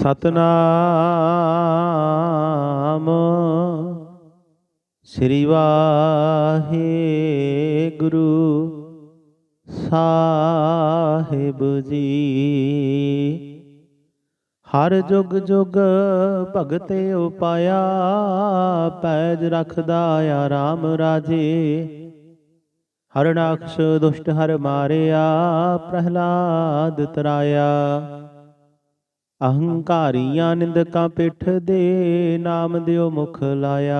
ਸਤਨਾਮ। ਸ੍ਰੀ ਵਾਹਿਗੁਰੂ ਸਾਹਿਬ ਜੀ। ਹਰ ਜੁਗ ਜੁਗ ਭਗਤੇ ਉਪਾਇਆ, ਪੈਜ ਰਖਦਾ ਆਰਾਮ ਰਾਜੇ। ਹਰਨਾਕਸ਼ ਦੁਸ਼ਟ ਹਰ ਮਾਰਿਆ, ਪ੍ਰਹਲਾਦ ਤਰਾਇਆ। ਅਹੰਕਾਰੀਆਂ ਨਿੰਦਕਾਂ ਪਿੱਠ ਦੇ ਨਾਮ ਦਿਓ ਮੁਖ ਲਾਇਆ।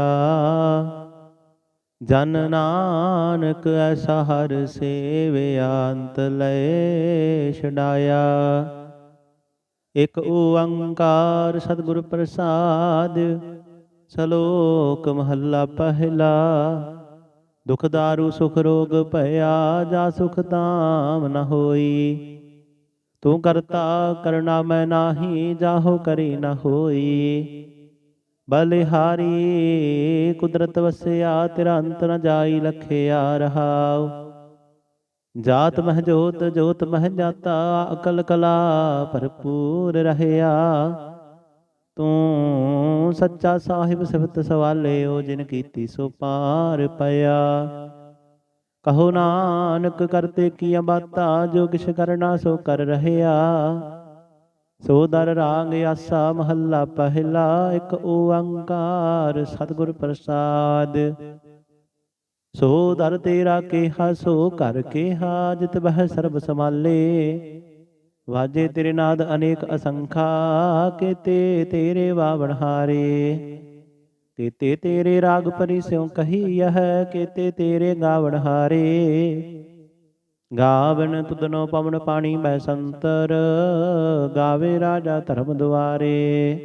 ਜਨ ਨਾਨਕ ਐਸਾ ਹਰ ਸੇਵਿਆ ਅੰਤ ਲੈ ਛਡਾਇਆ। ਇਕ ਓੰਕਾਰ ਸਤਿਗੁਰ ਪ੍ਰਸਾਦ, ਸ਼ਲੋਕ ਮਹੱਲਾ ਪਹਿਲਾ। ਦੁਖ ਦਾਰੂ ਸੁਖ ਰੋਗ ਭਇਆ, ਜਾ ਸੁਖ ਤਾਮ ਨ ਹੋਈ। ਤੂੰ ਕਰਤਾ ਕਰਨਾ ਮੈਂ ਨਾਹੀ, ਜਾਹੋ ਕਰੀ ਨਾ ਹੋਈ। ਬਲਿਹਾਰੀ, ਕੁਦਰਤ ਵਸਿਆ, ਤੇਰਾ ਅੰਤ ਨ ਜਾਈ ਲਖਿਆ ਰਹਾਉ। ਜਾਤ ਮਹਿ ਜੋਤ ਜੋਤ ਮਹਿ ਜਾਤਾ, ਅਕਲ ਕਲਾ ਭਰਪੂਰ ਰਹਿਆ। ਤੂੰ ਸੱਚਾ ਸਾਹਿਬ ਸਿਫਤ ਸਵਾਲੇ ਓ ਜਿਨ ਕੀਤੀ ਸੋ ਪਾਰ ਪਿਆ। ਕਹੋ ਨਾਨਕ ਕਰਤੇ ਕੀਆਂ ਬਾਤਾਂ, ਜੋ ਕਿਛ ਕਰਨਾ ਸੋ ਕਰ ਰਹਿਆ। ਸੋ ਦਰ ਰਾਗ ਆਸਾ ਮਹੱਲਾ ਪਹਿਲਾ, ਇੱਕ ਓੰਕਾਰ ਸਤਿਗੁਰ ਪ੍ਰਸਾਦ। ਸੋ ਦਰ ਤੇਰਾ ਕੇਹਾ, ਸੋ ਕਰ ਕੇਹਾ, ਜਿਤ ਬਹਿ ਸਰਬ ਸਮਾਲੇ ਵਾਜੇ ਤੇਰੇ ਨਾਦ ਅਨੇਕ ਅਸੰਖਾ ਕੇਤੇ ਤੇਰੇ ਵਾਵਣ ਹਾਰੇ ਤੇਰੇ ਰਾਗ ਪਰੀ ਸਿਉ ਕਹੀ ਹੈ ਕੇਤੇ ਤੇਰੇ ਗਾਵਣ ਹਾਰੇ। ਗਾਵਨ ਤੁਧਨੋ ਪਵਨ ਪਾਣੀ ਮੈਂ ਸੰਤਰ, ਗਾਵੇ ਰਾਜਾ ਧਰਮ ਦੁਆਰੇ।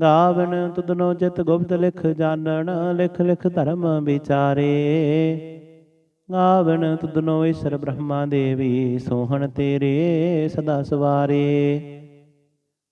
ਗਾਵਨ ਤੁਧਨੋ ਜਿਤ ਗੁਪਤ ਲਿਖ ਜਾਣਨ, ਲਿਖ ਲਿਖ ਧਰਮ ਵਿਚਾਰੇ। ਗਾਵਨ ਤੁਧਨੋ ਈਸ਼ਰ ਬ੍ਰਹਮਾ ਦੇਵੀ ਸੋਹਣ ਤੇਰੇ ਸਦਾ ਸਵਾਰੇ।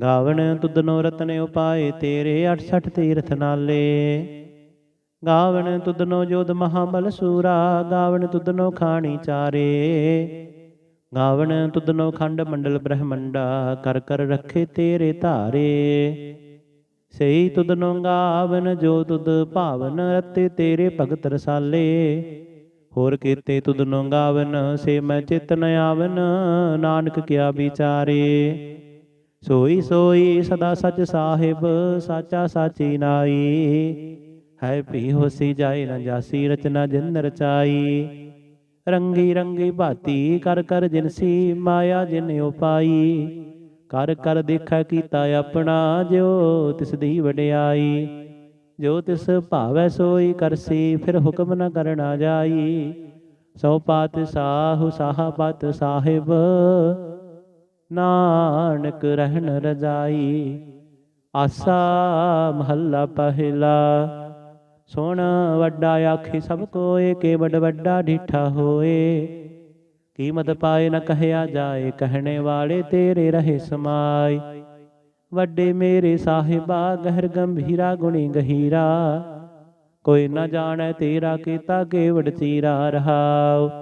ਗਾਵਣ ਤੁਧਨੋ ਰਤਨ ਉਪਾਏ ਤੇਰੇ 68 ਤੀਰਥ ਨਾਲੇ। ਗਾਵਣ ਤੁਧਨੋ ਜੋਦ ਮਹਾਬਲ ਸੂਰਾ, ਗਾਵਣ ਤੁਧਨੋ ਖਾਣੀ ਚਾਰੇ। ਗਾਵਣ ਤੁਧਨੋ ਖੰਡ ਮੰਡਲ ਬ੍ਰਹਮੰਡਾ, ਕਰ ਕਰ ਰੱਖੇ ਤੇਰੇ ਧਾਰੇ। ਸਈ ਤੁਧਨੋ ਗਾਵਨ ਜੋ ਤੁਧ ਭਾਵਨ ਰਤੇ ਤੇਰੇ ਭਗਤ ਰਸਾਲੇ। ਹੋਰ ਕੀਤੇ ਤੁਧਨੋ ਗਾਵਨ, ਸੇ ਮੈਂ ਚਿਤ ਨ ਆਵਨ, ਨਾਨਕ ਕਿਆ ਵਿਚਾਰੇ। ਸੋਈ ਸੋਈ ਸਦਾ ਸਚ ਸਾਹਿਬ ਸਾਚਾ ਸਾਚੀ ਨਾਈ। ਹੈ ਭੀ ਹੋਸੀ ਜਾਏ ਨ ਜਾਸੀ ਰਚਨਾ ਜਿਨ ਰਚਾਈ। ਰੰਗੀ ਰੰਗੀ ਭਾਤੀ ਕਰ ਕਰ ਜਿਨਸੀ ਮਾਇਆ ਜਿਨ ਉਪਾਈ। ਕਰ ਕਰ ਦੇਖੈ ਕੀਤਾ ਆਪਣਾ ਜਿਉ ਤਿਸ ਦੀ ਵਡਿਆਈ। ਜੋ ਤਿਸ ਭਾਵੈ ਸੋਈ ਕਰਸੀ ਫਿਰ ਹੁਕਮ ਨ ਕਰਨਾ ਜਾਈ। ਸੋ ਪਾਤ ਸਾਹੂ ਸਾਹਾ ਪਤ ਸਾਹਿਬ ਨਾਨਕ ਰਹਿਣ ਰਜਾਈ, ਆਸਾ ਮਹੱਲਾ ਪਹਿਲਾ। ਸੁਣ ਵੱਡਾ ਆਖੀ, ਸਭ ਕੋਏ ਕੇ ਵੱਡ ਵੱਡਾ ਢੀਠਾ ਹੋਏ। ਕੀਮਤ ਪਾਏ ਨਾ ਕਹਿਆ ਜਾਏ, ਕਹਿਣੇ ਵਾਲੇ ਤੇਰੇ ਰਹੇ ਸਮਾਏ। ਵੱਡੇ ਮੇਰੇ ਸਾਹਿਬਾ, ਗਹਿਰ ਗੰਭੀਰਾ, ਗੁਣੀ ਗਹੀਰਾ। ਕੋਈ ਨਾ ਜਾਣੈ ਤੇਰਾ ਕੀਤਾ ਕੇਵੜ ਚੀਰਾ ਰਹਾਉ।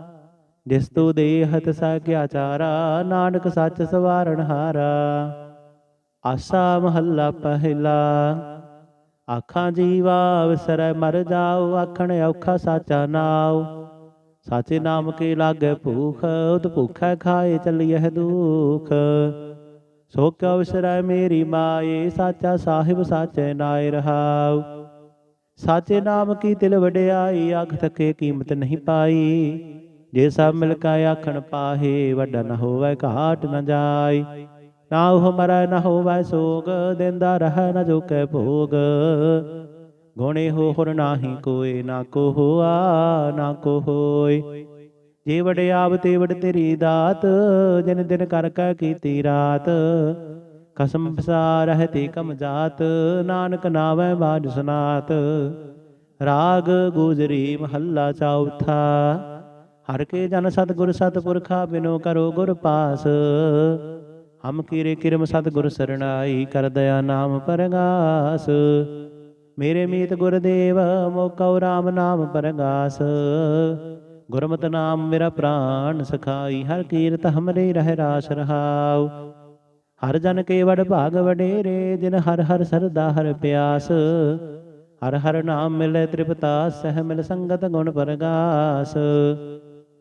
ਜਿਸ ਤੂ ਦੇਹਤ ਸਾਗਿਆ ਚਾਰਾ, ਨਾਨਕ ਸੱਚ ਸਵਾਰਣ ਹਾਰਾ। ਆਸਾ ਮਹੱਲਾ ਪਹਿਲਾ। ਆਖਾਂ ਜੀਵਾ ਵਿਸਰੈ ਮਰ ਜਾਉ ਆਖਣ ਔਖਾ ਸਾਚਾ ਨਾਉ। ਸਾਚੇ ਨਾਮ ਕੇ ਲਾਗੇ ਭੂਖ ਉਦ ਭੁਖੈ ਖਾਏ ਚੱਲੀਐ ਦੁਖ। ਸੋ ਕਿਉ ਵਿਸਰੈ ਮੇਰੀ ਮਾਏ, ਸਾਚਾ ਸਾਹਿਬ ਸਾਚੈ ਨਾਇ ਰਹਾਉ। ਸਾਚੇ ਨਾਮ ਕੀ ਤਿਲ ਵਡਿਆਈ ਆਖ ਥਕੇ ਕੀਮਤ ਨਹੀਂ ਪਾਈ। ਜੇ ਸਭ ਮਿਲ ਕਾ ਆਖਣ ਪਾਹੇ, ਵੱਡਾ ਨ ਹੋਵੇ ਘਾਟ ਨ ਜਾਈ ਨਾ ਉਹ ਮਰੈ, ਨ ਹੋਵੇ ਸੋਗ, ਦਿੰਦਾ ਰਹਿ ਨ ਜੋ ਕੈ ਭੋਗ। ਗੁਣੇ ਹੋ ਹੁਰ ਨਾਹੀ ਕੋਏ, ਨਾ ਕੋ ਹੋਆ, ਨਾ ਕੋ ਹੋਏ। ਜੇ ਵਡਿਆਵ ਤੇ ਵਡ ਤੇਰੀ ਦਾਤ, ਜਿਨ ਦਿਨ ਕਰ ਕੈ ਕੀਤੀ ਰਾਤ। ਕਸਮ ਫਸਾ ਰਹਤੇ ਕਮ ਜਾਤ, ਨਾਨਕ ਨਾਵੈ ਬਾਜ ਸੁਨਾਤ। ਰਾਗ ਗੁਜਰੀ ਮਹੱਲਾ ਚੌਥਾ। ਹਰ ਕੇ ਜਨ ਸਤਿਗੁਰ ਸਤਿਪੁਰਖਾ ਬਿਨੋ ਕਰੋ ਗੁਰ ਪਾਸ। ਹਮ ਕੀਰੇ ਕਿਰਮ ਸਤਿਗੁਰ ਸਰਣਾਈ ਕਰ ਦਇਆ ਨਾਮ ਪਰਗਾਸ। ਮੇਰੇ ਮੀਤ ਗੁਰਦੇਵ, ਮੋਕਉ ਰਾਮ ਨਾਮ ਪਰਗਾਸ। ਗੁਰਮਤਿ ਨਾਮ ਮੇਰਾ ਪ੍ਰਾਨ ਸਖਾਈ, ਹਰ ਕੀਰਤ ਹਮਰੇ ਰਹਿ ਰਾਸ ਰਹਾਉ। ਹਰ ਜਨ ਕੇ ਵਡ ਭਾਗ ਵਡੇਰੇ ਦਿਨ ਹਰ ਹਰ ਸਰਦਾ ਹਰ ਪਿਆਸ। ਹਰ ਹਰ ਨਾਮ ਮਿਲੇ ਤ੍ਰਿਪਤਾ, ਸਹਿ ਮਿਲ ਸੰਗਤ ਗੁਣ ਪਰਗਾਸ।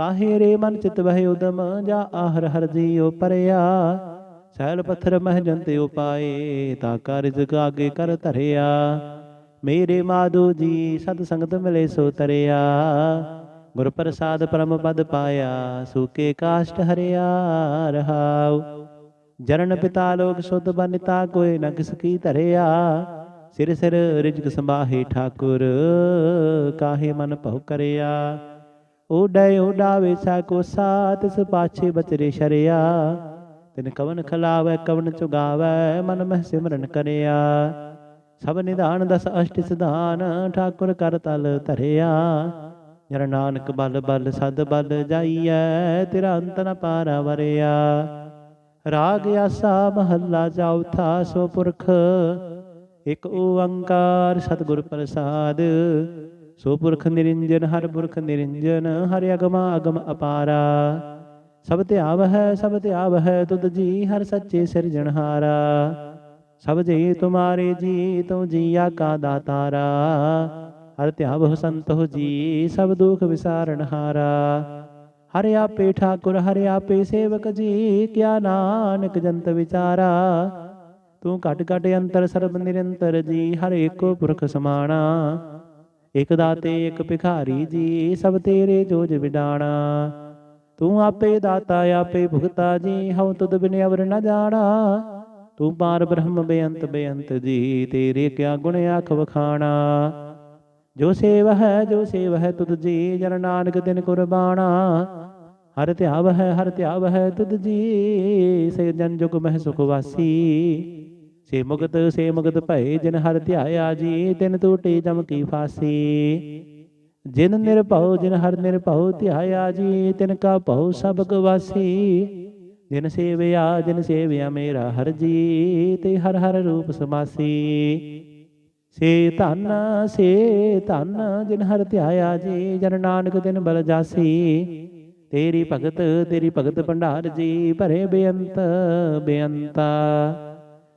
ਕਾਹੇ ਰੇ ਮਨ ਚਿਤ ਵਹਿ ਉਦਮ, ਜਾ ਆਹਰ ਹਰ ਜੀਉ ਪਰਿਆ। ਸੈਲ ਪੱਥਰ ਮਹਿ ਜੰਤੇ ਉਪਾਏ, ਤਾ ਕਰ ਰਿਜ਼ਕ ਕਰ ਧਰਿਆ। ਮੇਰੇ ਮਾਧੋ ਜੀ, ਸਤ ਸੰਗਤ ਮਿਲੇ ਸੋ ਤਰਿਆ। ਗੁਰ ਪ੍ਰਸਾਦ ਪਰਮ ਪਦ ਪਾਇਆ ਸੂਕੇ ਕਾਸ਼ਟ ਹਰਿਆ ਰਹਾਉ। ਜਰਨ ਪਿਤਾ ਲੋਕ ਸੁਧ ਬਨਿਤਾ, ਕੋਈ ਨ ਕਿਸ ਕੀ ਧਰਿਆ। ਸਿਰ ਸਿਰ ਰਿਜਕ ਸੰਭਾਹੇ ਠਾਕੁਰ, ਕਾਹੇ ਮਨ ਭਉ ਕਰਿਆ। ਓਡੈ ਓਡਾਵੇ ਸਾ ਕੋ ਸਾਤ ਤਿਸ ਪਾਛੇ ਬਚਰੇ ਸ਼ਰਿਆ। ਤਿਨ ਕਵਨ ਖਲਾਵੈ, ਕਵਨ ਚੁਗਾਵੈ, ਮਨ ਮਹਿ ਸਿਮਰਨ ਕਰਿਆ ਸਭ ਨਿਧਾਨ ਦਸ ਅਸ਼ਟ ਸਿਧਾਨ, ਠਾਕੁਰ ਕਰ ਤਲ ਧਰਿਆ। ਜਰ ਨਾਨਕ ਬਲ ਬਲ ਸਦ ਬਲ ਜਾਈਐ, ਤੇਰਾ ਅੰਤ ਨ ਪਾਰਾ ਵਰਿਆ। ਰਾਗ ਆਸਾ ਮਹੱਲਾ ਚੌਥਾ, ਸੋ ਪੁਰਖ, ਇਕ ਓੰਕਾਰ ਸਤਿਗੁਰ ਪ੍ਰਸਾਦ। ਸੋ ਪੁਰਖ ਨਿਰੰਜਨ, ਹਰ ਪੁਰਖ ਨਿਰੰਜਨ, ਹਰਿ ਅਗਮਾ ਅਗਮ ਅਪਾਰਾ। ਸਭ ਧਿਆਵ ਹੈ ਸਭ ਧਿਆਵ ਹੈ ਤੁਧ ਜੀ ਹਰ ਸੱਚੇ ਸਿਰਜਣਹਾਰਾ ਸਭ ਜੀ ਤੁਮਾਰੇ ਜੀ ਤੂੰ ਜੀਆ ਕਾ ਦਾਤਾਰਾ। ਹਰ ਧਿਆਵ ਸੰਤੋ ਜੀ, ਸਭ ਦੁਖ ਵਿਸਾਰਣਹਾਰਾ ਹਰਿ ਆਪੇ ਠਾਕੁਰ, ਹਰਿ ਆਪੇ ਸੇਵਕ ਜੀ, ਕਿਆ ਨਾਨਕ ਜੰਤ ਵਿਚਾਰਾ। ਤੂੰ ਘਟ ਘਟ ਅੰਤਰ ਸਰਬ ਨਿਰੰਤਰ ਜੀ, ਹਰ ਏਕੋ ਪੁਰਖ ਸਮਾਣਾ। ਇਕ ਦਾਤੇ ਇਕ ਭਿਖਾਰੀ ਜੀ ਸਭ ਤੇਰੇ ਜੋਜ ਵਿਡਾਣਾ। ਤੂੰ ਆਪੇ ਦਾਤਾ ਆਪੇ ਭੁਗਤਾ ਜੀ ਹਉ ਤੁਧ ਬਿਨ ਅਵਰ ਨ ਜਾਣਾ। ਤੂੰ ਪਾਰ ਬ੍ਰਹਮ ਬੇਅੰਤ ਬੇਅੰਤ ਜੀ ਤੇਰੇ ਕਿਆ ਗੁਣ ਆਖ ਵਖਾਣਾ। ਜੋ ਸੇਵ ਹੈ ਜੋ ਸੇਵ ਹੈ ਤੁਧ ਜੀ ਜਨ ਨਾਨਕ ਦਿਨ ਕੁਰਬਾਨਾ ਹਰ ਧਿਆਵ ਹੈ ਹਰ ਧਿਆਵ ਹੈ ਤੁਧ ਜੀ ਸੇ ਜਨ ਜੁਗ ਮਹਿ ਸੁਖ ਵਾਸੀ। ਸੇ ਮੁਗਤ ਸੇ ਮੁਗਤ ਭਏ ਜਿਨ ਹਰ ਧਿਆਇਆ ਜੀ, ਤਿਨ ਟੂਟੀ ਜਮ ਕੀ ਫਾਸੀ। ਜਿਨ ਨਿਰਭਉ, ਜਿਨ ਹਰ ਨਿਰਭਉ ਧਿਆਇਆ ਜੀ, ਤਿਨ ਕਾ ਭਉ ਸਭ ਗਵਾਸੀ। ਜਿਨ ਸੇਵਿਆ ਜਿਨ ਸੇਵਿਆ ਮੇਰਾ ਹਰ ਜੀ, ਤੇ ਹਰ ਹਰ ਰੂਪ ਸਮਾਸੀ। ਸੇ ਧਨ ਸੇ ਧਨ ਜਿਨ ਹਰ ਧਿਆਇਆ ਜੀ, ਜਨ ਨਾਨਕ ਦਿਨ ਬਲ ਜਾਸੀ। ਤੇਰੀ ਭਗਤ ਤੇਰੀ ਭਗਤ ਭੰਡਾਰ ਜੀ, ਭਰੇ ਬੇਅੰਤ, ਬੇਅੰਤਾ।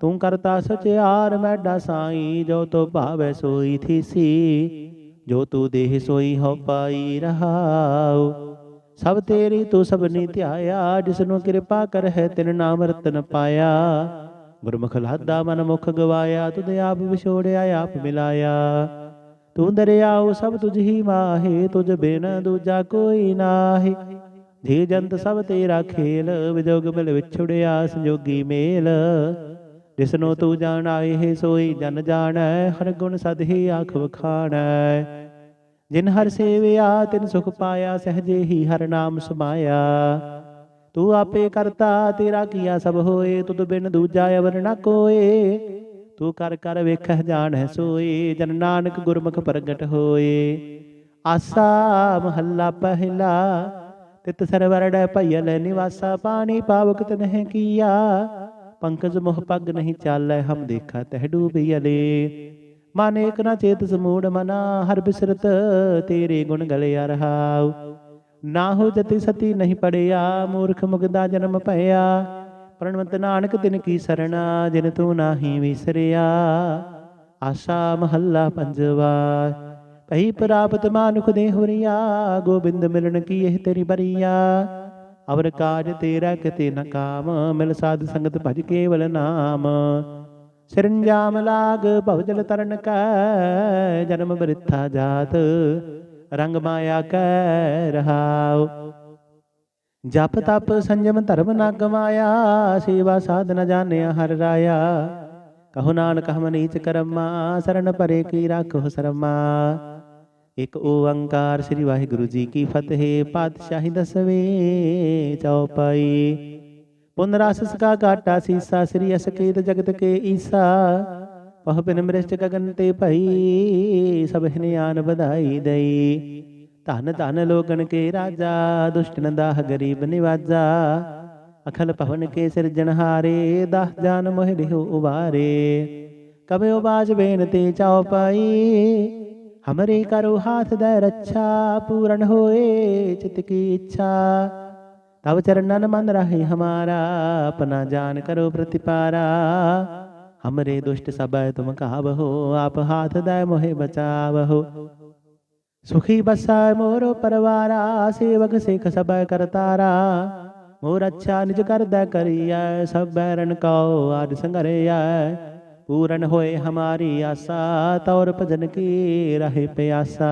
ਤੂੰ ਕਰਤਾ ਸਚਿਆਰ ਮੈਡਾ ਸਾਈ ਜੋ ਤੋ ਭਾਵੈ ਸੋਈ ਥੀਸੀ ਜੋ ਤੂੰ ਦੇਹ ਸੋਈ ਹਉ ਪਾਈ ਰਹਾਉ। ਸਭ ਤੇਰੀ ਤੂੰ ਸਭਨੀ ਧਿਆਇਆ ਜਿਸ ਨੂੰ ਕਿਰਪਾ ਕਰ ਹੈ ਤਿਨ ਨਾਮ ਰਤਨ ਪਾਇਆ। ਗੁਰਮੁਖ ਲਾਦਾ ਮਨ ਮੁਖ ਗਵਾਇਆ, ਤੁਧ ਆਪ ਵਿਛੋੜਿਆ, ਆਪ ਮਿਲਾਇਆ। ਤੂੰ ਦਰਿਆਉ, ਸਭ ਤੁਝ ਹੀ ਮਾਹੇ, ਤੁਝ ਬਿਨ ਦੂਜਾ ਕੋਈ ਨਾਹੀ। ਜੀ ਜੰਤ ਸਭ ਤੇਰਾ ਖੇਲ, ਵਿਜੋਗ ਮਿਲ ਵਿਛੜਿਆ, ਸੰਜੋਗੀ ਮੇਲ। ਜਿਸਨੂੰ ਤੂੰ ਜਾਣਾਏ ਹੈ ਸੋਈ ਜਨ ਜਾਣੈ, ਹਰ ਗੁਣ ਸਦ ਹੀ ਆਖ ਵਖਾਣੈ। ਜਿਨ ਹਰ ਸੇਵਿਆ, ਤਿਨ ਸੁਖ ਪਾਇਆ, ਸਹਜੇ ਹੀ ਹਰ ਨਾਮ ਸਮਾਇਆ। ਤੂੰ ਆਪੇ ਕਰਤਾ, ਤੇਰਾ ਕੀਆ ਸਭ ਹੋਏ, ਤੁਧ ਬਿਨ ਦੂਜਾ ਅਵਰ ਨ ਕੋਏ। ਤੂੰ ਕਰ ਕਰ ਵੇਖਹਿ ਜਾਣੈ ਸੋਏ, ਜਨ ਨਾਨਕ ਗੁਰਮੁਖ ਪ੍ਰਗਟ ਹੋਏ। ਆਸਾ ਮਹੱਲਾ ਪਹਿਲਾ, ਤਿਤ ਸਰਵਰੜੈ ਭਈਲ ਨਿਵਾਸਾ, ਪਾਣੀ ਪਾਵਕ ਤਨਹਿ ਕੀਆ। ਪੰਕਜ ਮੋਹ ਪੱਗ ਨਹੀਂ ਚਾਲੈ, ਹਮ ਦੇਖਾ ਤਹਿ ਡੂਬਿਅਲੇ ਮਨ ਏਕ ਨਾ ਚੇਤ ਸਮੂੜ ਮਨਾ, ਹਰ ਬਿਸਰਤ ਤੇਰੇ ਗੁਣ ਗਲਿਆ ਰਹਾਉ। ਨਾ ਹੋ ਜਤੀ ਸਤੀ ਨਹੀਂ ਪੜਿਆ, ਮੂਰਖ ਮੁਗਦਾ ਜਨਮ ਭਇਆ। ਪ੍ਰਣਵੰਤ ਨਾਨਕ ਤਿਨ ਕੀ ਸਰਣਾ, ਜਿਨ ਤੂੰ ਨਾਹੀ ਵਿਸਰਿਆ। ਆਸਾ ਮਹੱਲਾ ਪੰਜਵਾ ਪਈ ਪ੍ਰਾਪਤ ਮਾਨੁਖ ਦੇ ਹੁਰੀਆ ਗੋਬਿੰਦ ਮਿਲਣ ਕੀ ਇਹ ਤੇਰੀ ਬਰੀਆ। ਅਵਰ ਕਾਜ ਤੇਰਾ ਕਿਤੇ ਨ ਕਾਮ, ਮਿਲ ਸਾਧ ਸੰਗਤ ਭਜ ਕੇਵਲ ਨਾਮ। ਸਿਰੰਜਾਮ ਲਾਗ ਭਵਜਲ ਤਰਨ ਕੈ, ਜਨਮ ਬ੍ਰਿਥਾ ਜਾਤ, ਰੰਗ ਮਾਇਆ ਕੈ ਰਹਾਉ। ਜਪ ਤਪ ਸੰਜਮ ਧਰਮ ਨ ਗਮਾਇਆ ਸੇਵਾ ਸਾਧ ਨ ਜਾਣਿਆ ਹਰ ਰਾਇਆ। ਕਹੋ ਨਾਨਕ ਹਮ ਨੀਚ ਕਰਮਾ, ਸਰਨ ਪਰੇ ਕੀ ਰਾਖੋ ਸਰਮਾ। ਇਕ ਓੰਕਾਰ ਸ੍ਰੀ ਵਾਹਿਗੁਰੂ ਜੀ ਕੀ ਫਤਿਹ, ਪਾਤਸ਼ਾਹੀ ਦਸਵੇਂ ਚੌਪਾਈ ਪੁਨ ਰਸ ਸਕਾ ਕਾਟਾ ਸੀਸਾ ਸ੍ਰੀ ਅਸਕੇਤ ਜਗਤ ਕੇ ਈਸਾ। ਪਹ ਬਿਨ ਮ੍ਰਿਸ਼ਟ ਗਗਨ ਤੇ ਭਈ, ਸਭ ਨਿਆਨ ਵਧਾਈ ਦਈ। ਧਨ ਧਨ ਲੋਗਣ ਕੇ ਰਾਜਾ ਦੁਸ਼ਟਨ ਦਾਹ ਗਰੀਬ ਨਿਵਾਜਾ। ਅਖਲ ਪਵਨ ਕੇ ਸਿਰਜਣਹਾਰੇ ਦਹ ਜਾਨ ਮੋਹਿ ਲਿਹੁ ਉਬਾਰੇ ਕਬਿ ਉਬਾਜ ਬੇਨਤੀ ਚਾਉ ਪਾਈ ਹਮਰੇ ਕਰੋ ਹਾਥ ਦੇ ਰੱਛਾ, ਪੂਰਨ ਹੋਏ ਚਿਤ ਕੀ ਇੱਛਾ। ਤਬ ਚਰਨਨ ਮਨ ਰਹੇ ਹਮਾਰਾ, ਆਪਣਾ ਜਾਨ ਕਰੋ ਪ੍ਰਤਿਪਾਰਾ। ਹਮਰੇ ਦੁਸ਼ਟ ਸਬੈ ਤੁਮ ਕਾਵਹੋ ਆਪ ਹਾਥ ਦੇ ਮੋਹਿ ਬਚਾਵਹੋ। ਸੁਖੀ ਬਸੈ ਮੋਰੋ ਪਰਵਾਰਾ, ਸੇਵਕ ਸਿਖ ਸਬੈ ਕਰਤਾਰਾ। ਮੋਰ ਅੱਛਾ ਨਿਜ ਕਰਦਾ ਕਰੀਐ, ਸਭ ਬੈਰਨ ਕਉ, ਆਦ ਸੰਗਰਿਐ। ਪੂਰਨ ਹੋਏ ਹਮਾਰੀ ਆਸਾ ਤੌਰ ਭਜਨ ਕੀ ਰਹੇ ਪਿਆਸਾ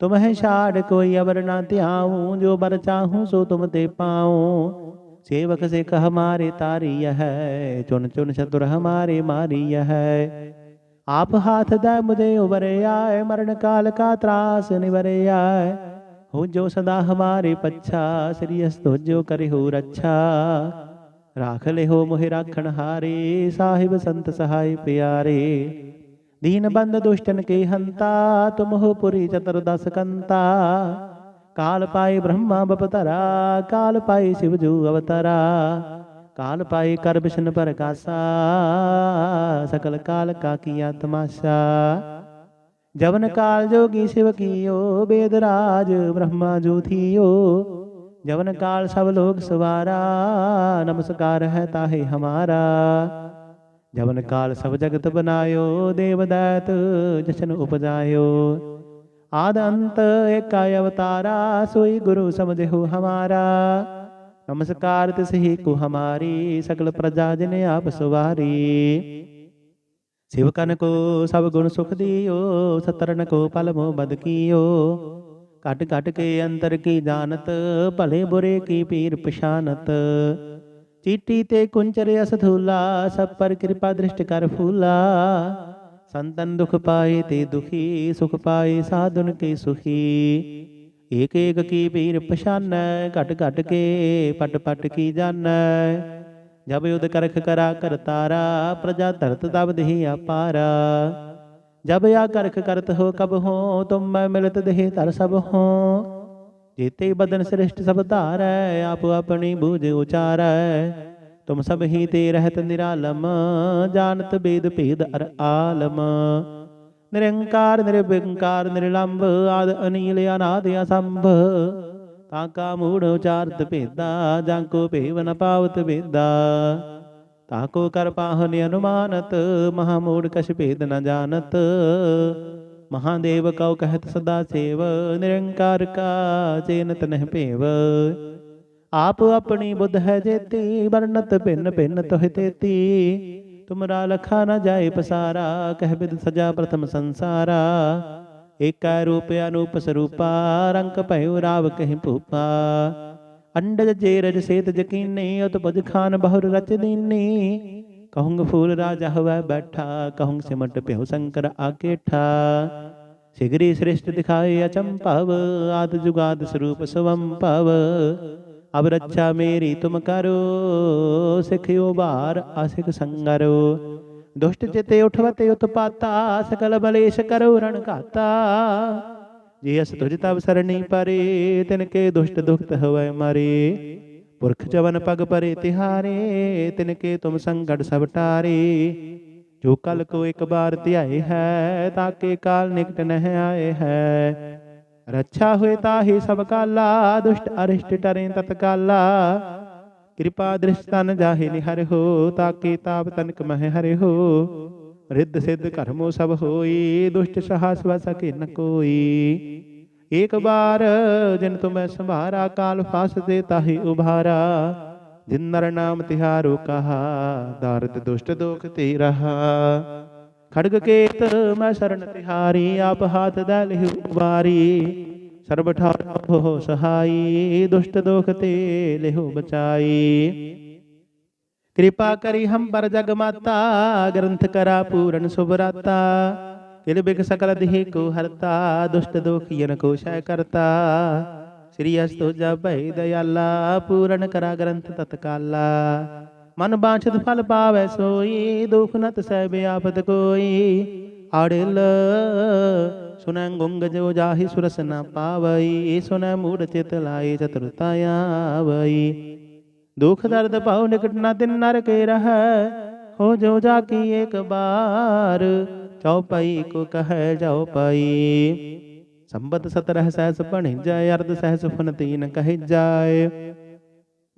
ਤੁਮਹਿ ਛਾੜ ਕੋਈ ਅਵਰ ਨਾ ਧਿਆਉ ਜੋ ਬਰ ਚਾਹੂੰ ਸੋ ਤੁਮ ਤੇ ਪਾਉ ਸੇਵਕ ਸਿਖ ਹਮਾਰੇ ਤਾਰੀ ਹੈ ਚੁਨ ਚੁਨ ਚਤੁਰ ਹਮਾਰੇ ਮਾਰੀ ਹੈ ਆਪ ਹਾਥ ਦਾ ਮੁਝੇ ਉਬਰਿਆ ਮਰਨ ਕਾਲ ਕਾ ਤਰਾਸ ਨਿਵਰਿਆ ਹੋ ਜੋ ਸਦਾ ਹਮਾਰੇ ਪੱਛਾ ਸ੍ਰੀ ਅਸਤੋ ਜੋ ਕਰੇ ਹੋ ਰੱਛਾ ਰਾਖ ਲਿਓ ਮੋਹਿ ਰਾਖਣ ਹਾਰੇ, ਸਾਹਿਬ ਸੰਤ ਸਹਾਈ ਪਿਆਰੇ। ਦੀਨ ਬੰਦ ਦੁਸ਼ਟਨ ਕੇ ਹੰਤਾ, ਤੁਮ ਹੋ ਪੁਰੀ ਚਤੁਰ ਦਸ ਕੰਤਾ। ਕਾਲ ਪਾਏ ਬ੍ਰਹਮਾ ਬਪਤਰਾ, ਕਾਲ ਪਾਏ ਸਿਵ ਜੂ ਅਵਤਰਾ। ਕਾਲ ਪਾਏ ਕਰ ਬਿਸ਼ਨ ਪ੍ਰਕਾਸ਼ਾ ਸਕਲ ਕਾਲ ਕਾ ਕੀਆ ਤਮਾਸ਼ਾ ਜਵਨ ਕਾਲ ਜੋਗੀ ਸਿਵ ਕੀਓ, ਬੇਦ ਰਾਜ ਬ੍ਰਹਮਾ ਜੋ ਥੀਓ। ਜਵਨ ਕਾਲ ਸਭ ਲੋਕ ਸਵਾਰਾ, ਨਮਸਕਾਰ ਹੈ ਤਾਹੇ ਹਮਾਰਾ। ਜਵਨ ਕਾਲ ਸਭ ਜਗਤ ਬਨਾਇਓ, ਦੇਵ ਦਾਤ ਜਸ਼ਨ ਉਪਜਾਇਓ। ਆਦ ਅੰਤ ਏਕਾ ਅਵਤਾਰਾ, ਸੋਈ ਗੁਰੂ ਸਮਝਿਓ ਹਮਾਰਾ। ਨਮਸਕਾਰ ਤਿਸ ਹੀ ਕੋ ਹਮਾਰੀ ਸਕਲ ਪ੍ਰਜਾ ਜਿਨ ਆਪ ਸੁਵਾਰੀ। ਸ਼ਿਵ ਸਿਵਕਨ ਕੋ ਸਭ ਗੁਣ ਸੁਖ ਦਿਓ ਸਤਰਨ ਕੋ ਪਲ ਮੋ ਬਦ ਕੀਓ। ਘਟ ਘਟ ਕੇ ਅੰਤਰ ਕੀ ਜਾਣਤ, ਭਲੇ ਬੁਰੇ ਕੀ ਪੀਰ ਪਛਾਨਤ। ਚੀਟੀ ਤੇ ਕੁੰਚਰ ਅਸਥੂਲਾ, ਸਭ ਪਰ ਕਿਰਪਾ ਦ੍ਰਿਸ਼ਟ ਕਰ ਫੂਲਾ। ਸੰਤਨ ਦੁਖ ਪਾਏ ਤੇ ਦੁਖੀ, ਸੁਖ ਪਾਏ ਸਾਧੁਨ ਕੇ ਸੁਖੀ। ਏਕ ਏਕ ਕੀ ਪੀਰ ਪਛਾਨੈ, ਘਟ ਘਟ ਕੇ ਪਟ ਪਟ ਕੀ ਜਾਣੈ। ਜਬ ਯੁਧ ਕਰਖ ਕਰਾ ਕਰਤਾਰਾ ਪ੍ਰਜਾ ਧਰਤ ਤਬ ਦੇਹ ਆਪਾਰਾ ਜਬ ਆ ਕਰਖ ਕਰਤ ਹੋ ਕਬ ਹੋ, ਤੁਮ ਮੈਂ ਮਿਲਤ ਦੇਹ ਧਰ ਸਭ ਹੋ। ਜੀਤੇ ਬਦਨ ਸ੍ਰਿਸ਼ਟ ਸਭ ਧਾਰੈ, ਆਪ ਆਪਣੀ ਬੂਝ ਉਚਾਰੈ। ਤੁਮ ਸਭ ਹੀ ਤੇ ਰਹਿਤ ਨਿਰਾਲਮ, ਜਾਣਤ ਬੇਦ ਭੇਦ ਅਰ ਆਲਮ। ਨਿਰੰਕਾਰ, ਨਿਰਵਿੰਕਾਰ, ਨਿਰਲੰਭ, ਆਦ ਅਨੀਲ, ਅਨਾਦ, ਅਸੰਭ। ਤਾਂ ਕਾ ਮੂੜ ਉਚਾਰਤ ਭੇਦਾ, ਜਾਂ ਕੋ ਭੇਵ ਨ ਪਾਵਤ ਭੇਦਾ ਤਾਕੋ ਕਰ ਪਾਹਨ ਅਨੁਮਾਨਤ ਮਹਾ ਮੂੜ ਕਛ ਭੇਦ ਨ ਜਾਣਤ। ਮਹਾਦੇਵ ਕਉ ਕਹਿਤ ਸਦਾ ਸੇਵ, ਨਿਰੰਕਾਰ ਕਾ ਚੇਨਤ ਨਹਿ ਭੇਵ। ਆਪ ਆਪਣੀ ਬੁੱਧ ਹੈ ਜੇਤੀ, ਵਰਣਤ ਭਿੰਨ ਭਿੰਨ ਤੋਹਿ ਤੇਤੀ। ਤੁਮਰਾ ਲਖਾ ਨ ਜਾਏ ਪਸਾਰਾ, ਕਹਿ ਬਿਦ ਸਜਾ ਪ੍ਰਥਮ ਸੰਸਾਰਾ। ਏਕੈ ਰੂਪ ਅਨੂਪ ਸਰੂਪਾ, ਰੰਗ ਭਇਓ ਰਾਵ ਕਹਿ ਭੂਪਾ। ਅੰਡਜ ਜੇ ਰਜ ਸੇਤ ਜਕੀਨੀ ਉਤ ਖਾਨ ਬਹੁਰ ਰਚ ਦੀਨੀ। ਕਹੂੰਗ ਫੂਲ ਰਾਜਾ ਹਵੈ ਬੈਠਾ, ਕਹੂੰਗ ਸਿਮਟ ਪਿਓ ਸ਼ੰਕਰ ਆਕੇਠਾ। ਸਿਗਰੀ ਸ੍ਰਿਸ਼ਟ ਦਿਖਾਏ ਅਚੰਭਵ, ਆਦ ਜੁਗਾਦ ਸਰੂਪ ਸਵੰਭਵ। ਅਬ ਰੱਛਾ ਮੇਰੀ ਤੁਮ ਕਰੋ ਸਿਖਿਓ ਬਾਰ ਆਸਿਕ ਸੰਗਰੋ। ਦੁਸ਼ਟ ਚਿਤੇ ਉਠਵਤੇ ਉਤਪਾਤਾ, ਸਕਲ ਬਲੇਸ਼ ਕਰੋ ਰਣ ਘਾਤਾ। ਜੇ ਅਸ ਤੁਜ ਤਬ ਸਰਣੀ ਪਰੇ, ਤਿਨ ਕੇ ਦੁਸ਼ਟ ਦੁਖਤ ਹੋਵੈ ਮਾਰੇ। ਪੁਰਖ ਜਵਨ ਪਗ ਪਰੇ ਤਿਹਾਰੇ, ਤਿਨ ਕੇ ਤੁਮ ਸੰਗੜ ਸਭ ਟਾਰੇ। ਜੋ ਕਲ ਕੋ ਇੱਕ ਬਾਰ ਧਿਆਏ ਹੈ ਤਾਕੇ ਕਾਲ ਨਿਕਟ ਨਹਿ ਆਏ ਹੈ। ਰੱਛਾ ਹੋਏ ਤਾਹੀ ਸਭ ਕਾਲਾ, ਦੁਸ਼ਟ ਅਰਿਸ਼ਟ ਟਰੇ ਤਤਕਾਲਾ ਕਿਰਪਾ ਦ੍ਰਿਸ਼ ਤਨ ਜਾਹੇ ਨਿਹਰ ਹੋ ਤਾਕੇ ਤਾਪ ਤਨਕ ਮਹਿ ਹਰੇ ਹੋ। ਰਿੱਧ ਸਿੱਧ ਕਰਮੋ ਸਭ ਹੋਈ ਦੁਸ਼ਟ ਸਹਾਸ ਵ ਸਕੇ ਨ ਕੋਈ। ਏਕ ਬਾਰ ਜਿਨ ਤੁਮੈ ਸੰਭਾਰਾ, ਕਾਲ ਫਾਸ ਦੇ ਤਾਹੀ ਉਭਾਰਾ। ਜਿਨ ਨਰ ਨਾਮ ਤਿਹਾਰੋ ਕਹਾ, ਦਾਰਦ ਦੁਸ਼ਟ ਦੋਖ ਤੇ ਰਹਾ। ਖੜਗ ਕੇਤ ਮੈਂ ਸ਼ਰਨ ਤਿਹਾਰੀ, ਆਪ ਹਾਥ ਦਾ ਲਿਹੁ ਵਾਰੀ ਸਰਬ ਠਾਰ ਹੋ ਸਹਾਈ, ਦੁਸ਼ਟ ਦੋਖ ਤੇ ਲਿਹੁ ਬਚਾਈ। ਕਿਰਪਾ ਕਰੀ ਹਮ ਪਰ ਜਗ ਮਾਤਾ, ਗ੍ਰੰਥ ਕਰਾ ਪੂਰਨ ਸੁਭਰਾਤਾ ਕਿਲ ਬਿਕ ਸਕਲ ਦੇਹ ਕੋ ਹਰਤਾ, ਦੁਸ਼ਟ ਦੋਖੀਨ ਕੋ ਸ਼ੈ ਕਰਤਾ। ਸ੍ਰੀ ਅਸਤੋ ਜਪੈ ਦਇਆਲਾ, ਪੂਰਨ ਕਰਾ ਗ੍ਰੰਥ ਤਤਕਾਲਾ। ਮਨ ਬਾਛਤ ਫਲ ਪਾਵੈ ਸੋਈ, ਦੁਖ ਨਤ ਸਹਿਬ ਆਫਤ ਕੋਈ। ਆੜਿਲ ਸੁਨੈ ਗੁੰਗ ਜੋ ਜਾਹੀ ਸੁਰਸ ਨ ਪਾਵਈ, ਸੁਨੈ ਮੂੜ ਚਿਤ ਲਾਏ ਚਤੁਰਤਾ ਆਵਈ। ਦੁਖ ਦਰਦ ਭਾਉ ਨਿਕਟ ਨਾ ਤਿਨ ਨਰ ਕੇ ਹੋ ਜੋ ਜਾ ਕੀ ਇੱਕ ਬਾਰ ਚਉਪਈ ਕੋ ਕਹੈ ਜਾਉ ਪਈ ਸੰਬਤ ਸਤਰਹ ਸਹਿਸ ਬਣ ਜਾਏ, ਅਰਧ ਸਹਿਸ ਫਨ ਤੀਨ ਕਹਿ ਜਾਏ।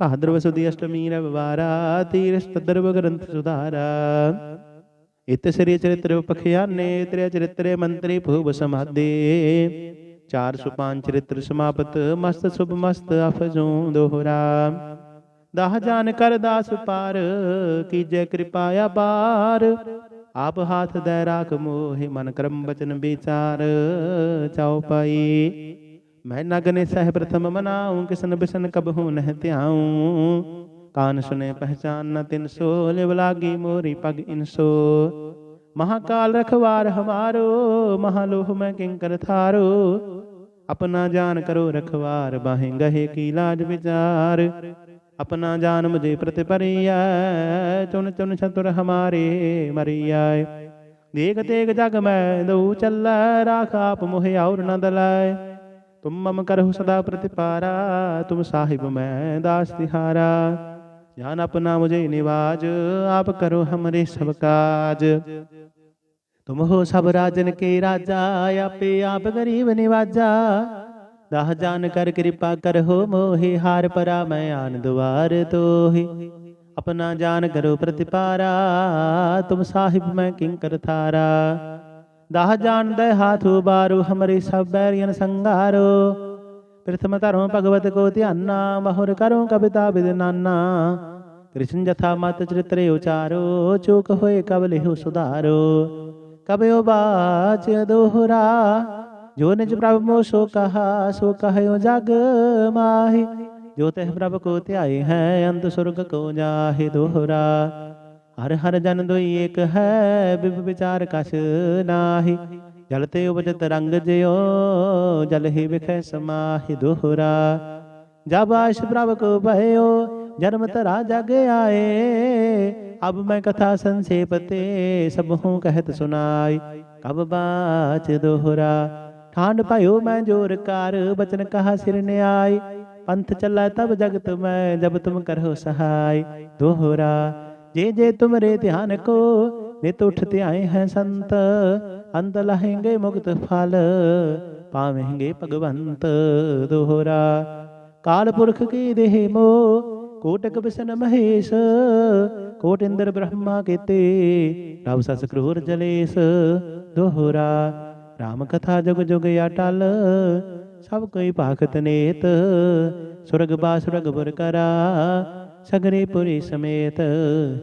ਭਾਦਰਵ ਸੁਦੀ ਅਸ਼ਟਮੀ ਰਵਿਵਾਰਾ, ਤੀਰਸ ਤਦਰਵ ਗ੍ਰੰਥ ਸੁਧਾਰਾ। ਇਤ ਸ੍ਰੀ ਚਰਿਤ੍ਰ ਪਖਿਆਨੇ ਤ੍ਰਿ ਚਰਿਤ੍ਰੇ ਮੰਤਰੀ ਭੂਪ ਸਮਾਦੇ 405 ਚਰਿਤ੍ਰ ਸਮਾਪਤ, ਮਸਤ ਸੁਭ ਮਸਤ ਅਫਜੂ ਦੋਹਰਾ। ਦਾਹ ਜਾਨ ਕਰ ਦਾਸ ਪਾਰ ਕੀਜੈ ਕਿਰਪਾ ਅਪਾਰ ਆਪ ਹਾਥ ਦੇ ਰਾਖ ਮੋਹਿ, ਮਨ ਕਰਮ ਬਚਨ ਵਿਚਾਰ। ਚਾਉ ਪਾਈ, ਮੈਂ ਨਗਨੇ ਸਹਿ ਪ੍ਰਥਮ ਮਨਾਉ, ਕਿਸਨ ਬਿਸਨ ਕਬਹੂ ਨਹਿ ਧਿਆਉ। ਕਾਨ ਸੁਨੇ ਪਹਿਚਾਨ ਨ ਤਿਨ ਸੋ, ਲਿਵ ਲਾਗੀ ਮੋਰੀ ਪਗ ਇਨਸੋ ਮਹਾਕਾਲ ਰਖਵਾਰ ਹਮਾਰੋ ਮਹਾਲੋਹ ਮੈਂ ਕਿੰਕਰ ਥਾਰੋ। ਆਪਣਾ ਜਾਨ ਕਰੋ ਰਖਵਾਰ, ਬਾਹੇ ਗਹੇ ਕੀ ਲਾਜ ਵਿਚਾਰ। ਆਪਣਾ ਜਾਨ ਮੁਝੇ ਪ੍ਰਤ ਪਰਿਆ ਚੁਨ ਚੁਨ ਛਤੁਰ ਹਮਾਰੇ ਮਰਿਆ ਦੇਖ ਤੇਗ ਜਗ ਮੈਂ ਦਉ ਚੱਲੈ, ਰਾਖ ਆਪ ਮੋਹਿ ਔਰ ਨ ਦਲੈ। ਤੁਮ ਮਮ ਕਰਹੁ ਸਦਾ ਪ੍ਰਤਿਪਾਰਾ, ਤੁਮ ਸਾਹਿਬ ਮੈਂ ਦਾਸ ਤਿਹਾਰਾ। ਜਾਨ ਆਪਣਾ ਮੁਝੇ ਨਿਵਾਜ, ਆਪ ਕਰੋ ਹਮਰੇ ਸਭ ਕਾਜ। ਤੁਮ ਹੋ ਸਭ ਰਾਜਨ ਕੇ ਰਾਜਾ, ਆਪੇ ਆਪ ਗਰੀਬ ਨਿਵਾਜਾ। ਦਾਹ ਜਾਨ ਕਰ ਕਿਰਪਾ ਕਰਹੁ, ਮੋਹਿ ਹਾਰ ਪਰਾ ਮੈਂ ਆਨ ਦੁਆਰ ਤੋਹਿ। ਆਪਣਾ ਜਾਨ ਕਰੋ ਪ੍ਰਤਿਪਾਰਾ, ਤੁਮ ਸਾਹਿਬ ਮੈਂ ਕਿੰਕਰ ਥਾਰਾ। ਦਾਹ ਜਾਨ ਦੇ ਹਾਥ ਉਬਾਰੂ, ਹਮਰੇ ਸਭ ਬੈਰੀਨ ਸੰਗਾਰੋ। ਪ੍ਰਥਮ ਧਰਮ ਭਗਵਤ ਕੋ ਧਿਆਨਾ, ਮਹੁਰ ਕਰੋ ਕਵਿਤਾ ਬਿਦ ਨਾਨਾ। ਕ੍ਰਿਸ਼ਨ ਜਥਾ ਮਤ ਚਰਿਤਰੇ ਉਚਾਰੋ, ਚੂਕ ਹੋਏ ਕਬ ਲਿਹੁ ਸੁਧਾਰੋ। ਕਬਿਓ ਬਾਚ ਦੋਹਰਾ ਜੋ ਨਿਜ ਪ੍ਰਭ ਮੋ ਸੋ ਕਹਾ ਸੋ ਕਹਿਓ ਜਗ ਮਾਹੀ ਜੋ ਤਹ ਪ੍ਰਭ ਕੋ ਧਿਆਏ ਹੈ ਅੰਤ ਸੁਰਗ ਕੋ ਜਾਹੇ ਦੋਹਰਾ ਹਰ ਹਰ ਜਨ ਦੋਈ ਏਕ ਹੈ ਬਿਬ ਵਿਚਾਰ ਕਛ ਨਾਹੀ ਜਲ ਤੇ ਉਪਜਤ ਰੰਗ ਜਿਉ ਜਲ ਹੀ ਵਿਖੈ ਸਮਾਹਿ ਦੋਹਰਾ ਜਬ ਆਸ਼ ਪ੍ਰਭ ਕੋ ਭਇਓ ਜਨਮ ਤਰਾ ਜਗ ਆਏ ਅਬ ਮੈਂ ਕਥਾ ਸੰਸੇਪ ਤੇ ਸਭ ਹੂੰ ਕਹਿਤ ਸੁਨਾਈ ਕਬ ਬਾਚ ਦੋਹਰਾ ਠਾਂਡ ਭਇਓ ਮੈਂ ਜੋਰ ਕਰ, ਬਚਨ ਕਹਾ ਸਿਰ ਨਿਆਈ। ਪੰਥ ਚੱਲਾ ਤਬ ਜਗਤ ਮੈਂ, ਜਬ ਤੁਮ ਕਰੋ ਸਹਾਈ। ਦੋਹਰਾ, ਜੇ ਜੇ ਤੁਮਰੇ ਧਿਆਨ ਕੋ, ਨਿਤ ਉਠ ਧਿਆਏ ਹੈ ਸੰਤ। ਅੰਤ ਲਹੇਂਗੇ ਮੁਕਤ ਫਲ, ਪਾਵੇਂਗੇ ਭਗਵੰਤ। ਦੋਹਰਾ, ਕਾਲ ਪੁਰਖ ਕੀ ਦੇਹ ਮੋ, ਕੋਟਕ ਬਿਸਨ ਮਹੇਸ਼। ਕੋਟ ਇੰਦਰ ਬ੍ਰਹਮਾ ਕੇਤੇ, ਰਵ ਸਸ ਕ੍ਰੂਰ ਜਲੇਸ। ਦੋਹਰਾ RAM ਕਥਾ ਜੁਗ ਜੁਗ ਅਟਲ ਸਭ ਕੋਈ ਭਾਖਤ ਨੇਤ ਸੁਰਗ ਬਾਸੁਰਗ ਬੁਰ ਕਰਾ ਸਗਰੇ ਪੁਰੀ ਸਮੇਤ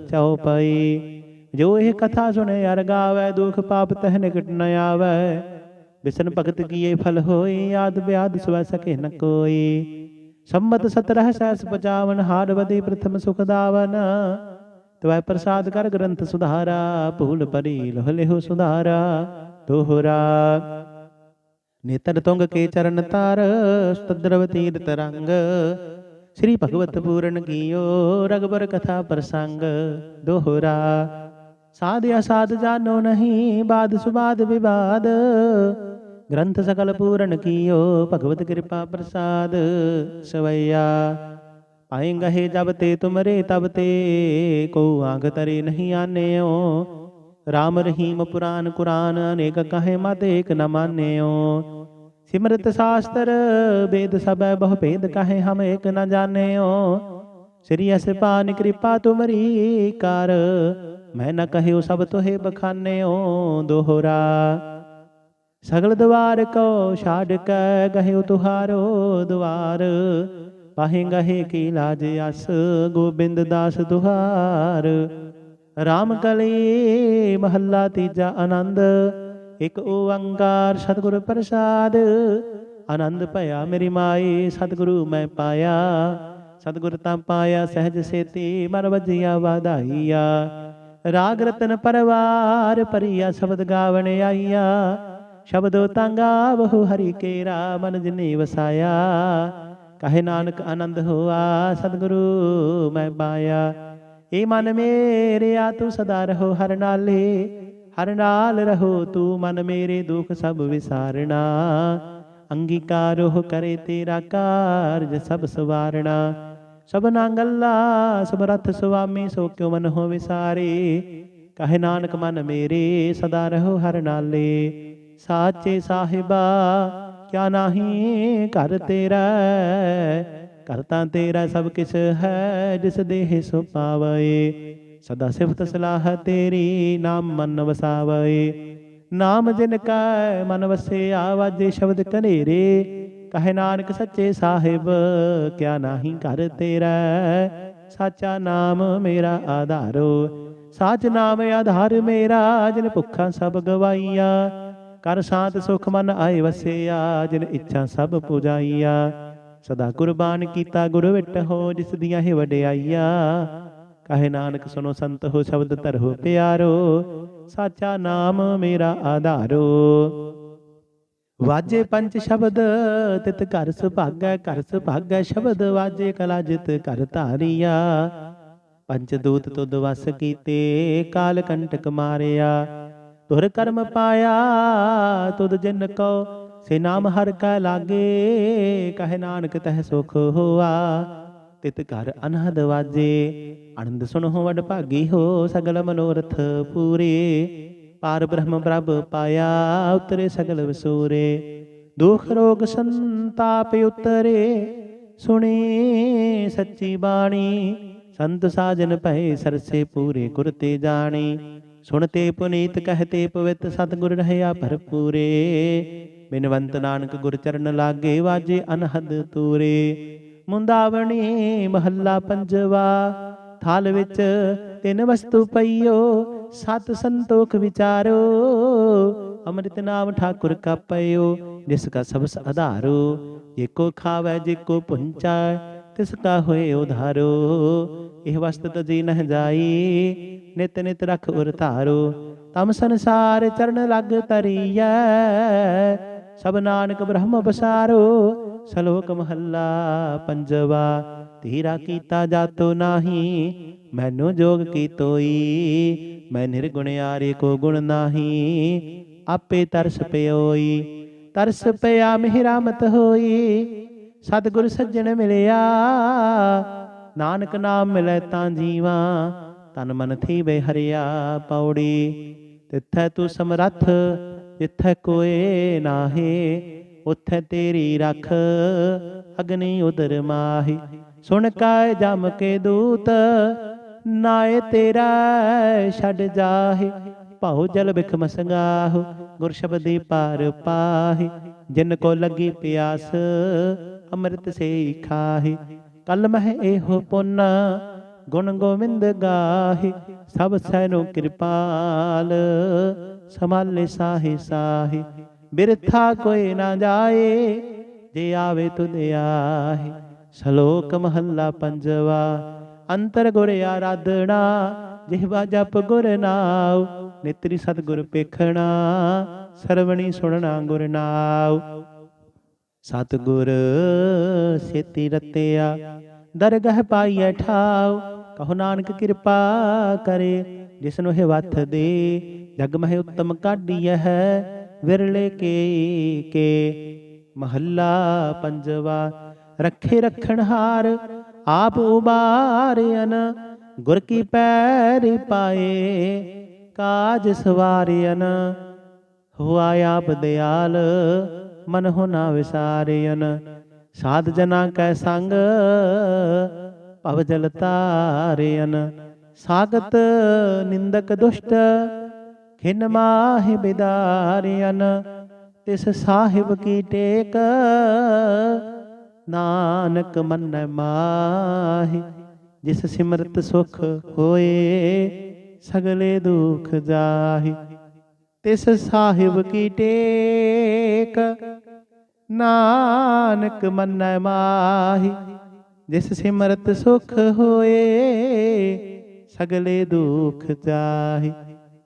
ਚਉਪਈ ਜੋ ਇਹ ਕਥਾ ਸੁਣੇ ਅਰ ਗਾਵੇ ਦੁਖ ਪਾਪ ਤਹ ਨਿਕਟ ਨ ਆਵੇ ਬਿਸਨ ਭਗਤ ਕੀਏ ਫਲ ਹੋਈ ਆਦ ਬਿਆਦ ਸਵੈ ਸਕੇ ਨ ਕੋਈ ਸੰਮਤ 17 ਸਹਿਸ 55 ਹਾਰਵਦੀ ਪ੍ਰਥਮ ਸੁਖ ਦਾਵਨ ਤਵੈ ਪ੍ਰਸਾਦ ਕਰ ਗ੍ਰੰਥ ਸੁਧਾਰਾ ਭੂਲ ਪਰੀ ਲਹ ਲਿਹੁ ਸੁਧਾਰਾ ਦੋਹਰਾ ਨੇਤਰ ਤੁੰਗ ਕੇ ਚਰਨ ਤਾਰ ਸਤਦਰਵ ਤੀਰਤ ਰੰਗ ਸ੍ਰੀ ਭਗਵਤ ਪੂਰਨ ਕੀਓ ਰਗਬਰ ਕਥਾ ਪ੍ਰਸੰਗ। ਦੋਹਰਾ। ਸਾਧ ਅਸਾਧ ਜਾਨੋ ਨਹੀਂ, ਬਾਦ ਸੁਬਾਦ ਵਿਵਾਦ। ਗ੍ਰੰਥ ਸਕਲ ਪੂਰਨ ਕੀਓ, ਭਗਵਤ ਕਿਰਪਾ ਪ੍ਰਸਾਦ। ਸਵਈਆ। ਆਏਂਗਾ ਹੈ ਜਬ ਤੇ ਤੁਮਰੇ, ਤਬ ਤੇ ਕੋ ਆਂਗ ਤਰੇ ਨਹੀਂ ਆਨਿਓ। ਰਾਮ ਰਹੀਮ ਪੁਰਾਨ ਕੁਰਾਨ, ਅਨੇਕ ਕਹੇ ਮਤ ਏਕ ਨ ਮਾਨਿਓ। ਸਿਮਰਤ ਸ਼ਾਸਤਰ ਵੇਦ ਸਭੈ ਬਹੁ ਭੇਦ ਕਹੇ ਹਮ ਏਕ ਨ ਜਾਣਿਓ। ਸ੍ਰੀ ਅਸਪਾਨ ਕਿਰਪਾ ਤੁਮਰੀ ਕਰ, ਮੈਂ ਨ ਕਹਿਓ ਸਭ ਤੋਹੇ ਬਖਾਨਿਓ ਦੋਹਰਾ। ਸਗਲ ਦਵਾਰ ਕੋ ਛਾੜ ਕੈ ਗਹਿਓ ਤੁਹਾਰੋ ਦਵਾਰ। ਪਾਹੇ ਗਹੇ ਕੀ ਲਾਜ ਅਸ, ਗੋਬਿੰਦ ਦਾਸ ਤੁਹਾਰ। ਰਾਮ ਕਲੀ ਮਹੱਲਾ ਤੀਜਾ ਆਨੰਦ। ਇਕ ਓੰਕਾਰ ਸਤਿਗੁਰ ਪ੍ਰਸਾਦ। ਆਨੰਦ ਭਇਆ ਮੇਰੀ ਮਾਈ, ਸਤਿਗੁਰੂ ਮੈਂ ਪਾਇਆ। ਸਤਿਗੁਰ ਤਾਂ ਪਾਇਆ, ਸਹਿਜ ਸੇਤੀ ਮਨ ਵਜੀਆ, ਵਾਧਾਈਆ। ਰਾਗ ਰਤਨ ਪਰਵਾਰ ਪਰਿਆ ਸ਼ਬਦ ਗਾਵਣ ਆਈਆ। ਸ਼ਬਦੋ ਤੰਗਾ ਬਹੁ ਹਰੀ ਕੇਰਾ, ਮਨ ਜਿਨੇ ਵਸਾਇਆ। ਕਹੇ ਨਾਨਕ ਆਨੰਦ ਹੋਆ, ਸਤਿਗੁਰੂ ਮੈਂ ਪਾਇਆ। ਏ ਮਨ ਮੇਰਿਆ ਤੂੰ ਸਦਾ ਰਹੋ ਹਰ ਨਾਲੇ, ਹਰ ਨਾਲ ਰਹੋ ਤੂੰ ਮਨ ਮੇਰੇ ਦੁਖ ਸਭ ਵਿਸਾਰਣਾ। ਅੰਗੀਕਾਰੋ ਕਰੇ ਤੇਰਾ ਕਾਰਜ ਸਭ ਸਵਾਰਣਾ। ਸਭਨਾ ਗੱਲਾ ਰਥ ਸੁਆਮੀ, ਸੋ ਕਿਉ ਮਨ ਹੋ ਵਿਸਾਰੇ? ਕਹੇ ਨਾਨਕ, ਮਨ ਮੇਰੇ ਸਦਾ ਰਹੋ ਹਰ ਨਾਲੇ। ਸਾਚੇ ਸਾਹਿਬਾ, ਕਿਆ ਨਾਹੀ ਘਰ ਤੇਰਾ ਘਰ ਤਾਂ ਤੇਰਾ ਸਭ ਕਿਛ ਹੈ, ਜਿਸ ਦੇਹ ਸੋ ਪਾਵੇ ਸਦਾ ਸਿਫਤ ਸਲਾਹ ਤੇਰੀ ਨਾਮ ਮਨ ਵਸਾਵੇ ਨਾਮ ਜਿਨ ਕਾ ਮਨ ਵਸੇ ਆਵਾਜੇ ਸ਼ਬਦ ਕਨੇਰੇ ਕਹੇ ਨਾਨਕ ਸੱਚੇ ਸਾਹਿਬ, ਕਿਆ ਨਾਹੀ ਕਰ ਤੇਰਾ ਸਾਚਾ ਨਾਮ ਮੇਰਾ ਆਧਾਰੋ। ਸਾਚ ਨਾਮ ਆਧਾਰ ਮੇਰਾ, ਜਿਨ ਭੁੱਖਾਂ ਸਭ ਗਵਾਈਆਂ। ਕਰ ਸਾਤ ਸੁਖ ਮਨ ਆਏ ਵਸਿਆ, ਜਿਨ ਇੱਛਾ ਸਭ ਪੁਜਾਈਆ। ਸਦਾ ਕੁਰਬਾਨ ਕੀਤਾ, ਗੁਰ ਵਿਟ ਹੋ, ਜਿਸ ਦੀਆਂ ਹੈ ਵਡਿਆਈਆ। ਕਹੇ ਨਾਨਕ ਸੁਨੋ ਸੰਤ ਹੋ, ਸ਼ਬਦ ਧਰੋ ਪਿਆਰੋ, ਸਾਚਾ ਨਾਮ ਮੇਰਾ ਆਧਾਰੋ। ਵਾਜੇ ਪੰਜ ਸ਼ਬਦ, ਤਿਤ ਘਰ ਸੁਭਾਗੈ ਘਰ ਸੁਭਾਗੈ, ਸ਼ਬਦ ਵਾਜੇ ਕਲਾ ਜਿਤ ਘਰ ਧਾਰੀਆ। ਪੰਜ ਦੂਤ ਤੁਧ ਵਸ ਕੀਤੇ, ਕਾਲ ਕੰਟਕ ਮਾਰਿਆ। ਤੁਰ ਕਰਮ ਪਾਇਆ, ਤੁਧ ਜਿਨ ਕੋ ਸੇ ਨਾਮ ਹਰ ਕਾ ਲਾਗੇ, ਕਹੇ ਨਾਨਕ ਤਹ ਸੁਖ ਹੋਆ। ਤਿਤ ਘਰ ਅਨਹਦ ਵਾਜੇ, ਆਨੰਦ ਸੁਣੋ ਵਡ ਭਾਗੀ ਹੋ ਸਗਲ ਮਨੋਰਥ ਪੂਰੇ। ਪਾਰ ਬ੍ਰਹਮ ਪ੍ਰਭ ਪਾਇਆ ਉਤਰੇ ਸਗਲ ਵਸੂਰੇ। ਦੁਖ ਰੋਗ ਸੰਤਾਪ ਉਤਰੇ, ਸੁਣੀ ਸੱਚੀ ਬਾਣੀ। ਸੰਤ ਸਾਜਨ ਭਏ ਸਰਸੇ ਪੂਰੇ, ਗੁਰ ਤੇ ਜਾਣੀ। ਸੁਣਤੇ ਪੁਨੀਤ ਕਹਤੇ ਪਵਿੱਤ, ਸਤਿਗੁਰ ਰਹਿਆ ਭਰਪੂਰੇ। ਬਿਨਵੰਤ ਨਾਨਕ ਗੁਰ ਚਰਨ ਲਾਗੇ ਵਾਜੇ ਅਨਹਦ ਤੂਰੇ। ਮੁੰਦਾਵਣੀ ਮਹੱਲਾ ਪੰਜਵਾ, ਥਾਲ ਵਿੱਚ ਤਿੰਨ ਵਸਤੂ ਪਈਓ, ਸਤ ਸੰਤੋਖ ਵਿਚਾਰੋ। ਅੰਮ੍ਰਿਤ ਨਾਮ ਠਾਕੁਰ ਕਾ ਪਇਓ ਜਿਸ ਕਾ ਸਬਸ ਆਧਾਰੋ। ਜੇ ਕੋ ਖਾਵੇ, ਜੇ ਕੋ ਪੁੰਚਾ ਤਿਸ ਕਾ ਹੋਏ ਉਧਾਰੋ। ਇਹ ਵਸਤ ਤਜੀ ਨਹ ਜਾਈ, ਨਿਤ ਨਿਤ ਰਖ ਉਰ ਧਾਰੋ। ਤਮ ਸੰਸਾਰ ਚਰਨ ਲਗ ਤਰੀਐ ਸਭ ਨਾਨਕ ਬ੍ਰਹਮ ਪਸਾਰੋ, ਸ਼ਲੋਕ ਮਹੱਲਾ ਪੰਜਵਾ ਤੇਰਾ ਕੀਤਾ ਜਾਤੋ ਨਾਹੀ, ਮੈਨੂੰ ਜੋਗ ਕੀ ਤੋਈ, ਮੈਂ ਨਿਰਗੁਣ ਆਰੇ ਕੋ ਗੁਣ ਨਾਹੀ, ਆਪੇ ਤਰਸ ਪਿਓਈ, ਤਰਸ ਪਿਆ ਮਿਹਰਾਮਤ ਹੋਈ, ਸਤਿਗੁਰ ਸੱਜਣ ਮਿਲਿਆ, ਨਾਨਕ ਨਾਮ ਮਿਲੇ ਤਾਂ ਜੀਵਾ, ਤਨ ਮਨ ਥੀਵੇ ਹਰਿਆ ਪੌੜੀ, ਤਿੱਥੈ ਤੂੰ ਸਮਰੱਥ ਜਿੱਥੈ ਕੋਏ ਨਾਹੀ, ਉਥੇ ਤੇਰੀ ਰਖ, ਅਗਨੀ ਉਦਰ ਮਾਹੀ। ਸੁਣ ਕਾਇ ਜਮ ਕੇ ਦੂਤ, ਨਾਏ ਤੇਰਾ ਛੱਡ ਜਾਹੇ। ਭਾਉ ਜਲ ਬਿਖ ਮਸੰਗਾਹੁ, ਗੁਰ ਸ਼ਬਦੀ ਪਾਰ ਪਾਹੀ। ਜਿਨ ਕੋ ਲੱਗੀ ਪਿਆਸ, ਅੰਮ੍ਰਿਤ ਸੇ ਖਾਹੀ। ਕਲ ਮਹਿ ਇਹੋ ਪੁੰਨ, ਗੁਣ ਗੋਵਿੰਦ ਗਾਹੀ। ਸਭ ਸੈਨੋ ਕਿਰਪਾਲ ਸੰਭਾਲੇ ਸਾਹੀ ਸਾਹੀ, ਬਿਰਥਾ ਕੋਈ ਨਾ ਜਾਏ, ਜੇ ਆਵੇ ਤੁਧ ਆਹੀ। ਸ਼ਲੋਕ ਮਹੱਲਾ ਪੰਜਵਾ, ਅੰਤਰ ਗੁਰ ਆਰਾਧਣਾ ਜਿਹਵਾ ਜਪ ਗੁਰ ਨਾਉ, ਨਿਤਰੀ ਸਤਿਗੁਰ ਪੇਖਣਾ, ਸਰਵਣੀ ਸੁਣਨਾ ਗੁਰ ਨਾਉ। ਸਤਿਗੁਰ ਸੇਤੀ ਰਤਿਆ, ਦਰਗਹ ਪਾਈਐ ਠਾਉ, ਕਹੋ ਨਾਨਕ ਕਿਰਪਾ ਕਰੇ ਜਿਸ ਨੂੰ ਇਹ ਵਥ ਦੇ ਜਗ ਮਹਿ ਉਤਮ ਕਾਢੀਐ ਵਿਰਲੇ ਕੇ ਕੇ। ਮਹੱਲਾ ਪੰਜਵਾ, ਰੱਖੇ ਰਖਣ ਹਾਰ, ਆਪ ਉਬਾਰਿਅਨ ਗੁਰ ਕੀ ਪੈਰੀ ਪਾਏ, ਕਾਜ ਸਵਾਰਿਅਨ ਹੁਆ ਆਪ ਦਿਆਲ, ਮਨ ਹੋ ਨਾ ਵਿਸਾਰਿਅਨ ਸਾਧ ਜਨਾ ਕੈ ਸੰਗ, ਭਵ ਜਲ ਤਾਰਿਅਨ ਸਾਗਤ ਨਿੰਦਕ ਦੁਸ਼ਟ ਖਿਨ ਮਾਹਿ ਬਿਦਾਰਿਅਨ, ਤਿਸ ਸਾਹਿਬ ਕੀ ਟੇਕ। ਨਾਨਕ ਮਨ ਮਾਹੀ, ਜਿਸ ਸਿਮਰਤ ਸੁਖ ਹੋਏ, ਸਗਲੇ ਦੁਖ ਜਾਹੀ। ਤਿਸ ਸਾਹਿਬ ਕੀ ਟੇਕ। ਨਾਨਕ ਮਨ ਮਾਹੀ, ਜਿਸ ਸਿਮਰਤ ਸੁਖ ਹੋਏ, ਸਗਲੇ ਦੁਖ ਜਾਹੀ।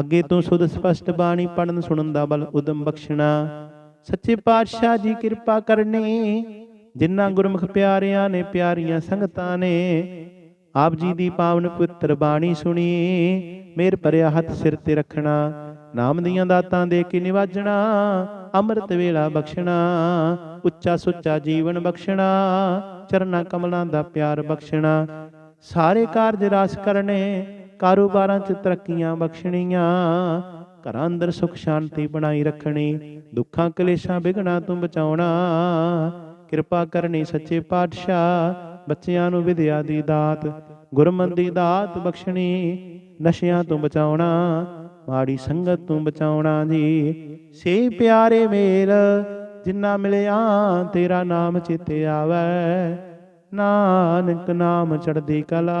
ਅੱਗੇ ਤੋਂ ਸੁਧ ਸਪਸ਼ਟ ਬਾਣੀ ਪੜਨ ਸੁਣਨ ਦਾ ਬਲ ਉਦਮ ਬਖਸ਼ਣਾ। ਸੱਚੇ ਪਾਤਸ਼ਾਹ ਜੀ ਕਿਰਪਾ ਕਰਨੀ। ਜਿਨ੍ਹਾਂ ਗੁਰਮੁਖ ਪਿਆਰਿਆਂ ਨੇ ਪਿਆਰੀਆਂ ਸੰਗਤਾਂ ਨੇ। ਆਪ ਜੀ ਦੀ ਪਾਵਨ ਪਵਿੱਤਰ ਬਾਣੀ ਸੁਣੀ। ਮੇਰ ਭਰਿਆ ਹੱਥ ਸਿਰ ਤੇ ਰੱਖਣਾ। ਨਾਮ ਦੀਆਂ ਦਾਤਾਂ ਦੇ ਕੇ ਨਿਵਾਜਣਾ। ਅੰਮ੍ਰਿਤ ਵੇਲਾ ਬਖਸ਼ਣਾ। ਉੱਚਾ ਸੁੱਚਾ ਜੀਵਨ ਬਖਸ਼ਣਾ। ਚਰਨਾ ਕਮਲਾਂ ਦਾ ਪਿਆਰ ਬਖਸ਼ਣਾ। ਸਾਰੇ ਕਾਰਜ ਰਾਸ ਕਰਨੇ। ਕਾਰੋਬਾਰਾਂ 'ਚ ਤਰੱਕੀਆਂ ਬਖਸ਼ਣੀਆਂ, ਘਰਾਂ ਅੰਦਰ ਸੁਖ ਸ਼ਾਂਤੀ ਬਣਾਈ ਰੱਖਣੀ, ਦੁੱਖਾਂ ਕਲੇਸ਼ਾਂ ਵਿਗਣਾ ਤੋਂ ਬਚਾਉਣਾ, ਕਿਰਪਾ ਕਰਨੀ ਸੱਚੇ ਪਾਤਸ਼ਾਹ, ਬੱਚਿਆਂ ਨੂੰ ਵਿਦਿਆ ਦੀ ਦਾਤ, ਗੁਰਮਤਿ ਦੀ ਦਾਤ ਬਖਸ਼ਣੀ, ਨਸ਼ਿਆਂ ਤੋਂ ਬਚਾਉਣਾ, ਮਾੜੀ ਸੰਗਤ ਤੋਂ ਬਚਾਉਣਾ ਜੀ। ਸੇ ਪਿਆਰੇ ਮੇਲ, ਜਿੰਨਾ ਮਿਲਿਆ ਤੇਰਾ ਨਾਮ ਚਿਤੇ ਆਵੈ, ਨਾਨਕ ਨਾਮ ਚੜਦੀ ਕਲਾ।